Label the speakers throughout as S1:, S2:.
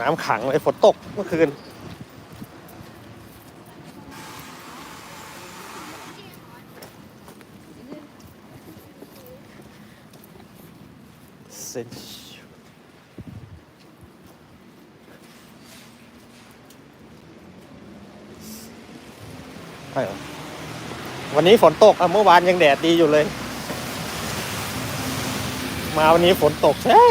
S1: น้ำขังเลยฝนตกเมื่อคืน เซนวันนี้ฝนตกอะเมื่อวานยังแดดดีอยู่เลย มาวันนี้ฝนตกใช่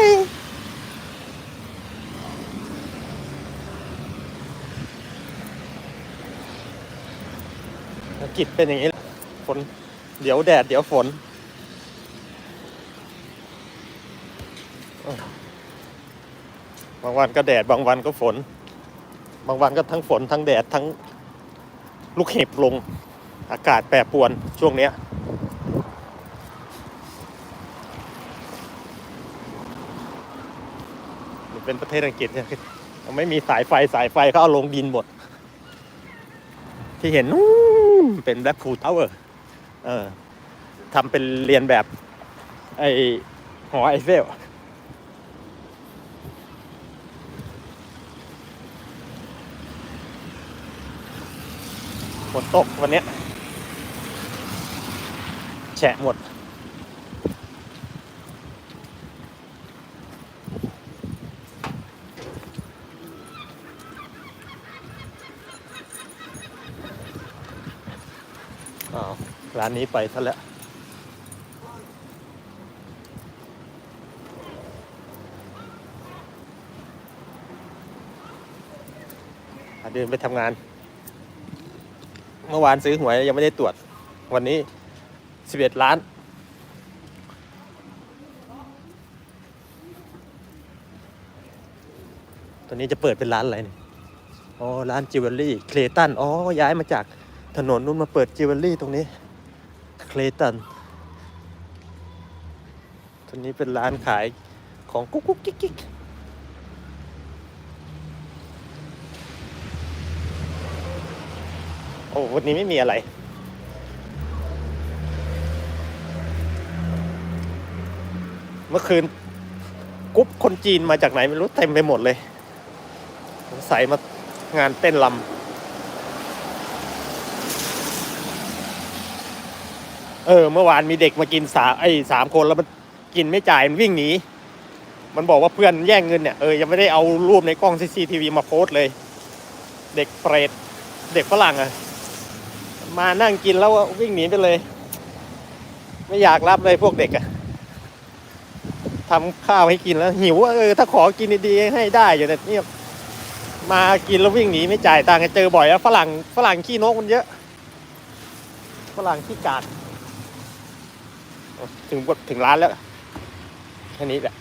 S1: กิจเป็นอย่างนี้ฝน เดี๋ยวแดด เดี๋ยวฝน บางวันก็แดด บางวันก็ฝน บางวันก็ทั้งฝนทั้งแดดทั้งลูกเห็บลง อากาศแปรปรวนช่วงเนี้ย มัน เป็นประเทศอังกฤษเนี่ยมันไม่มีสายไฟสายไฟเขาเอาลงดินหมด ที่เห็นนู้นเป็นแบล็คพูลทาวเวอร์เออทำเป็นเรียนแบบ ไอหอไอเฟลฝนตกวันเนี้ยแฉะหมด อ้าวร้านนี้ไปซะแล้วเดินไปทำงาน เมื่อวานซื้อหวยยังไม่ได้ตรวจ วันนี้สิบเอ็ดล้าน ตัวนี้จะเปิดเป็นร้านอะไรเนี่ยอ๋อ ร้านจิวเวลรี่ เคลตัน อ๋อ ย้ายมาจาก ถนนนู้นมาเปิดจิวเวลรี่ตรงนี้ เคลตันตัวนี้เป็นร้านขายของกุ๊กกุ๊กกิ๊กกิ๊กโอ้วันนี้ไม่มีอะไร เมื่อคืนกรุ๊ปคนจีนมาจากไหนไม่รู้เต็มไปหมดเลยสงสัยมางานเต้นลำ เออ เมื่อวานมีเด็กมากินสาไอ้สามคนแล้วมันกินไม่จ่ายมันวิ่งหนี มันบอกว่าเพื่อนแย่งเงินเนี่ยเออยังไม่ได้เอารูปในกล้องซีซีทีวีมาโพสเลย เด็กเปรตเด็กฝรั่งอะมานั่งกินแล้ววิ่งหนีไปเลย ไม่อยากรับเลยพวกเด็กอะทำข้าวให้กินแล้ว หิวเออถ้าขอกินดีๆให้ได้อยู่แต่เนี่ยมากินแล้ววิ่งหนีไม่จ่ายตังค์เจอบ่อยแล้วฝรั่งฝรั่งขี้นกมันเยอะฝรั่งขี้กาก ถึงถึงร้านแล้วแค่นี้แหละ